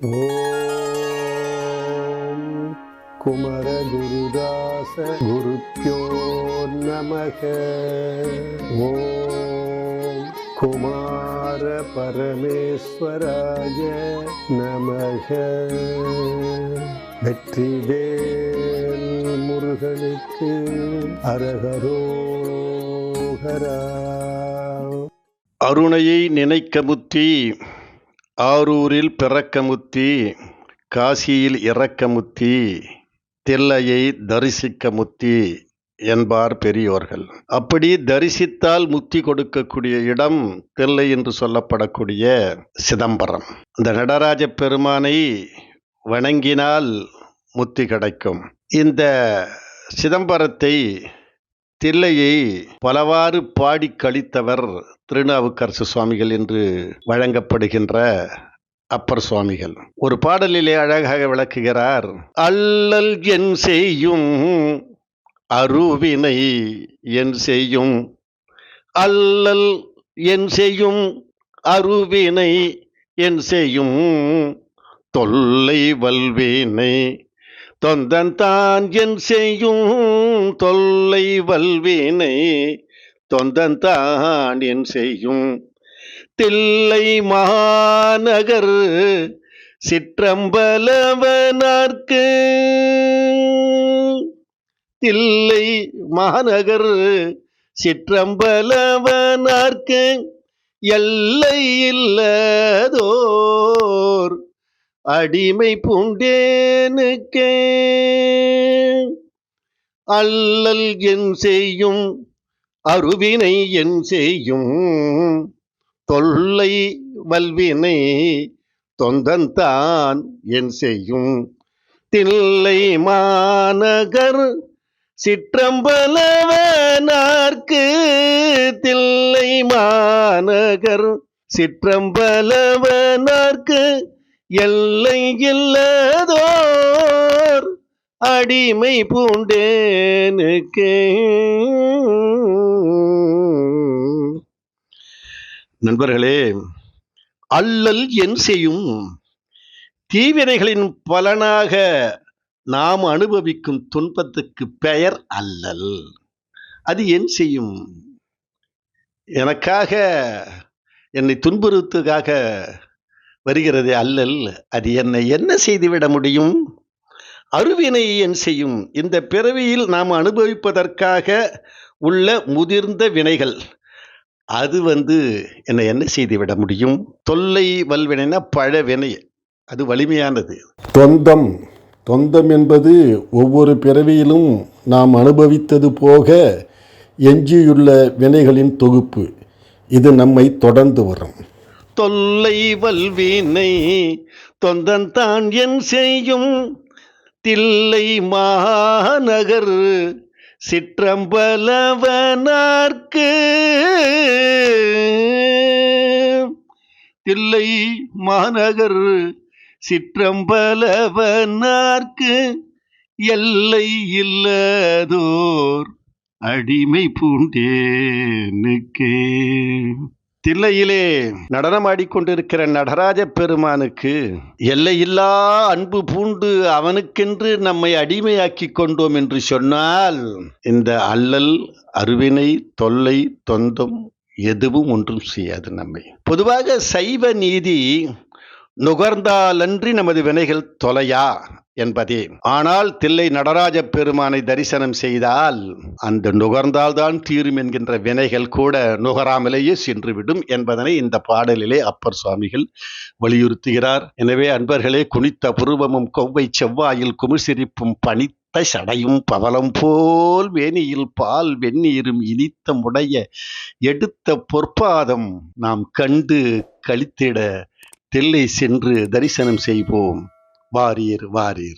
ஓம் குமரகுருதாச குருப்பியோ நமக. ஓம் குமார பரமேஸ்வராய நமக. வெற்றிவேல் முருகனுக்கு அரகரோகரா. அருணையை நினைக்க முத்தி ஆரூரில் பிறக்க முத்தி காசியில் இறக்க முத்தி தில்லையை தரிசிக்க முத்தி என்பார் பெரியோர்கள். அப்படி தரிசித்தால் முத்தி கொடுக்கக்கூடிய இடம் தில்லை என்று சொல்லப்படக்கூடிய சிதம்பரம். இந்த நடராஜ பெருமானை வணங்கினால் முத்தி கிடைக்கும். இந்த சிதம்பரத்தை தில்லையை பலவாறு பாடி கழித்தவர் திருநாவுக்கரசு சுவாமிகள் என்று வழங்கப்படுகின்ற அப்பர் சுவாமிகள். ஒரு பாடலிலே அழகாக விளக்குகிறார் அல்லல் என் செய்யும் அருவினை என் செய்யும் அல்லல் என் செய்யும் அருவினை என் செய்யும் தொல்லை வல்வினை தொந்தந்தான் என் செய்யும் தொல்லை வல்வினை தொந்தந்தான் என் செய்யும் தில்லை மாநகர் சிற்றம்பலவனார்க்கு. தில்லை மாநகர் சிற்றம்பலவனார்க்கு எல்லை இல்லை அடிமை பூண்டேனுக்கே அல்லல் என் செய்யும் அருவினை என் செய்யும் தொல்லை வல்வினை தொந்தன்தான் என் செய்யும். தில்லை மாநகர் சிற்றம்பலவனார்க்கு தில்லை மாநகர் சிற்றம்பலவனார்க்கு எல்லை இல்லதோர் அடிமை பூண்டேனுக்கு. நண்பர்களே அல்லல் என் செய்யும் தீவினைகளின் பலனாக நாம் அனுபவிக்கும் துன்பத்துக்கு பெயர் அல்லல். அது என் செய்யும். எனக்காக என்னை துன்புறுத்துக்காக வருகிறது அல்லல் அது என்னை என்ன செய்துவிட முடியும்? அருவினை என் செய்யும்? இந்த பிறவியில் நாம் அனுபவிப்பதற்காக உள்ள முதிர்ந்த வினைகள் அது வந்து என்னை என்ன செய்துவிட முடியும்? தொல்லை வல்வினைனா பழ வினை அது வலிமையானது. தொந்தம் தொந்தம் என்பது ஒவ்வொரு பிறவியிலும் நாம் அனுபவித்தது போக எஞ்சியுள்ள வினைகளின் தொகுப்பு இது நம்மை தொடர்ந்து வரும். தொல்லை வல்வினை தொந்தன்தான் என் செய்யும். தில்லை மாநகர் சிற்றம்பலவனார்க்கு. தில்லை மாநகர் சிற்றம்பலவனார்க்கு. எல்லை இல்லதோர் அடிமை பூண்டேனுக்கே. தில்லையிலே நடனமாடிக்கொண்டிருக்கிற நடராஜ பெருமானுக்கு எல்லையில்லா அன்பு பூண்டு அவனுக்கென்று நம்மை அடிமையாக்கி கொண்டோம் என்று சொன்னால் இந்த அல்லல் அருவினை தொல்லை தொந்தம் எதுவும் ஒன்றும் செய்யாது நம்மை. பொதுவாக சைவ நீதி நுகர்ந்தாலன்றி நமது வினைகள் தொலையா என்பதே. ஆனால் தில்லை நடராஜ பெருமானை தரிசனம் செய்தால் அந்த நுகர்ந்தால்தான் தீரும் என்கின்ற வினைகள் கூட நுகராமலேயே சென்றுவிடும் என்பதனை இந்த பாடலிலே அப்பர் சுவாமிகள் வலியுறுத்துகிறார். எனவே அன்பர்களே குனித்த புருவமும் கொவ்வை செவ்வாயில் குமிழ்சிரிப்பும் பனித்த சடையும் பவலம் போல் வேணியில் பால் வெந்நீரும் இனித்த முடைய எடுத்த பொற்பாதம் நாம் கண்டு கழித்திட டெல்லி சென்று தரிசனம் செய்வோம். வாரீர் வாரீர்